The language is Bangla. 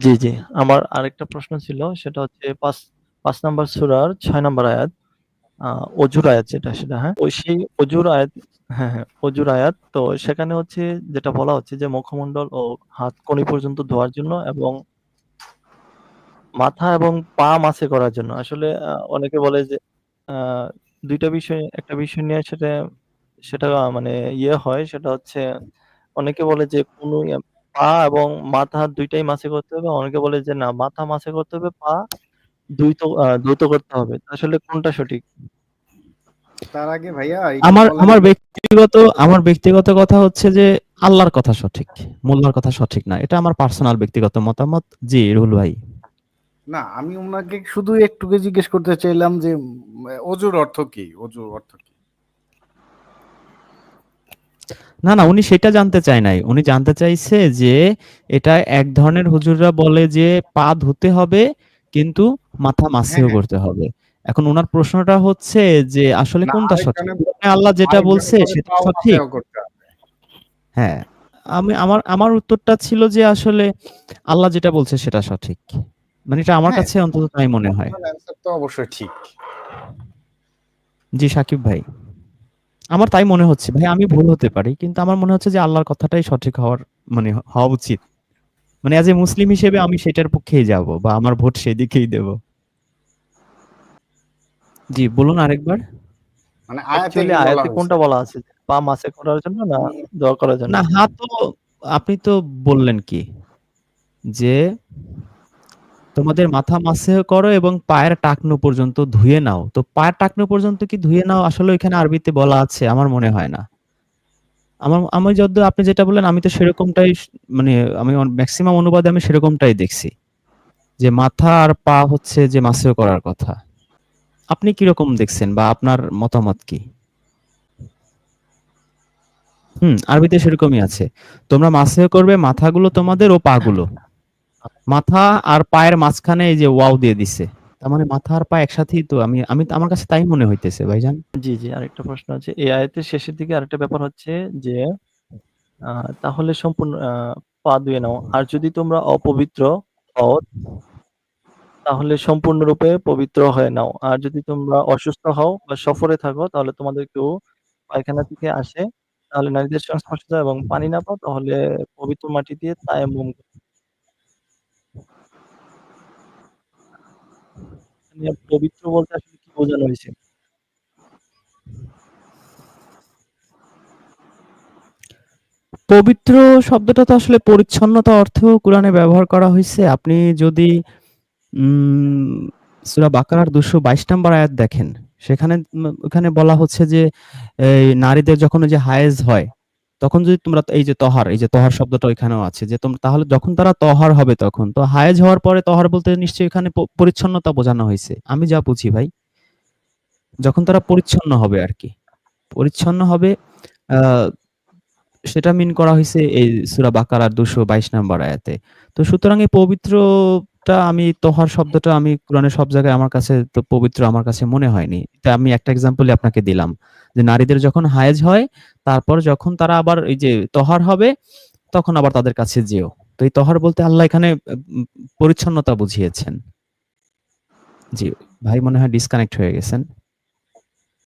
জি, জি। আমার আরেকটা প্রশ্ন ছিল সেটা হচ্ছে ৫ ৫ নাম্বার সূরার ৬ নাম্বার আয়াত। আ অজুর আয়াত যেটা সেটা, হ্যাঁ? ওই সেই অজুর আয়াত হ্যাঁ, হ্যাঁ, অজুর আয়াত। তো সেখানে হচ্ছে যেটা বলা হচ্ছে যে মুখমণ্ডল ও হাত কনি পর্যন্ত ধোয়ার জন্য এবং মাথা এবং পা মাসে করার জন্য। আসলে আ অনেকে বলে যে আ ২ টা বিষয় একটা বিষয় নিয়ে সেটা সেটা মানে ইয়ে হয় সেটা হচ্ছে অনেকে বলে যে কোন পা এবং মাথা ২ টাই মাসে করতে হবে। অনেকে বলে যে না মাথা মাসে করতে হবে, পা দ্বৈত আ দ্বৈত করতে হবে। আসলে কোনটা সঠিক? তার আগে ভাইয়া আমার আমার ব্যক্তিগত আমার ব্যক্তিগত কথা হচ্ছে যে আল্লাহর কথা সঠিক। মোল্লার কথা সঠিক না। এটা আমার পার্সোনাল ব্যক্তিগত মতামত। জি, রুহুল ভাই। না, আমি উনাকে শুধু একটুকে জিজ্ঞেস করতে চাইলাম যে অজুর অর্থ কি? অজুর অর্থ কি? না, না উনি সেটা জানতে চায় নাই। উনি জানতে চাইছে যে এটা এক ধরনের হুজুররা বলে যে পা ধুতে হবে কিন্তু মাথা হ্যাঁ, মাসিও হ্যাঁ। করতে হবে। এখন ওনার প্রশ্নটা হচ্ছে যে আসলে কোনটা সঠিক? আল্লাহ যেটা বলছে সেটা সঠিক? হ্যাঁ। আমি আমার আমার উত্তরটা ছিল যে আসলে আল্লাহ যেটা বলছে সেটা সঠিক। মানে এটা আমার হ্যাঁ, কাছে অন্তত তাই মনে হয়। তো অবশ্যই ঠিক। জি, সাকিব ভাই। আমার তাই মনে হচ্ছে। ভাই আমি ভুল হতে পারি। কিন্তু আমার মনে হচ্ছে যে আল্লাহর কথাটাই সঠিক হওয়ার মানে হওয়া উচিত। মানে এজ এ মুসলিম হিসেবে আমি সেটার পক্ষেই যাব বা আমার ভোট সেদিকেই দেব। জি, বলুন আরেকবার। মানে আয়াতে অ্যাকচুয়ালি আয়াতে কোনটা বলা আছে? পা মাসে করার জন্য না দোয়া করার জন্য? না হাতও আপনি তো বললেন কি? যে তোমাদের মাথা মাসে করো এবং পায়ের টাকনু পর্যন্ত ধুয়ে নাও। তো পায়ের টাকনু পর্যন্ত কি ধুয়ে নাও আসলে ওইখানে আরবিতে বলা আছে? আমার মনে হয় না। আমার আমি যদ্দূর আপনি যেটা বললেন আমি তো সেরকমটাই মানে আমি অন মেক্সিমাম অনুবাদে আমি সেরকমটাই দেখছি। যে মাথা আর পা হচ্ছে যে মাসেও করার কথা। আপনি কীরকম দেখছেন বা আপনার মতামত কি? হুম, আরবিতে সেরকমই আছে। তোমরা মাসেও করবে মাথাগুলো তোমাদের ও পাগুলো। মাথা আর পায়ের মাঝখানে এই যে ওয়াও দিয়ে দিছে। তার মানে মাথা আর পা একসাথেই তো আমি আমি আমার কাছে তাই মনে হইতেছে ভাইজান। জি, জি। আরেকটা প্রশ্ন আছে। এই আয়াতের শেষের দিকে আরেকটা ব্যাপার হচ্ছে যে তাহলে সম্পূর্ণ পা ধুয়ে নাও। আর যদি তোমরা অপবিত্র হও তাহলে সম্পূর্ণরূপে পবিত্র হয়ে নাও। আর যদি তোমরা অসুস্থ হও বা সফরে থাকো তাহলে তোমাদের কেউ পায়খানা থেকে আসে, তাহলে নারীদের সংস্পর্শে এবং পানি না পাও তাহলে পবিত্র মাটি দিয়ে তায়াম্মুম পবিত্র বলতে আসলে কি বোঝানো হয়েছে? পবিত্র শব্দটা তো আসলে পরিচ্ছন্নতা অর্থেও কোরআনে ব্যবহার করা হয়েছে আপনি যদি সূরা বাকারার ২২২ নাম্বার আয়াত দেখেন, সেখানে ওখানে বলা হচ্ছে যে নারীদের যখন যে হায়েজ হয়, তখন যদি তোমরা এই যে তহার, এই যে তহার শব্দটা ওইখানেও আছে যে তোমরা তাহলে যখন তারা তহার হবে তখন। তো হায়েজ হওয়ার পরে তহার বলতে নিশ্চয়ই এখানে পরিচ্ছন্নতা বোঝানো হয়েছে আমি যা বুঝি ভাই। যখন তারা পরিচ্ছন্ন হবে আর কি পরিচ্ছন্ন হবে সেটা মিন করা হয়েছে এই সূরা বাকারার ২২২ নাম্বার আয়াতে। তো সুতরাং এই পবিত্রটা আমি তোহার শব্দটা আমি কোরআনের সব জায়গায় আমার কাছে তো পবিত্র আমার কাছে মনে হয়নি। তা আমি একটা এক্সাম্পলই আপনাকে দিলাম। যে নারীদের যখন হায়েজ হয়, তারপর যখন তারা আবার এই যে তহার হবে, তখন আবার তাদের কাছে যেও। তো এই তহার বলতে আল্লাহ এখানে পরিচ্ছন্নতা বুঝিয়েছেন। জি, ভাই মনে হয় ডিসকানেক্ট হয়ে গেছেন।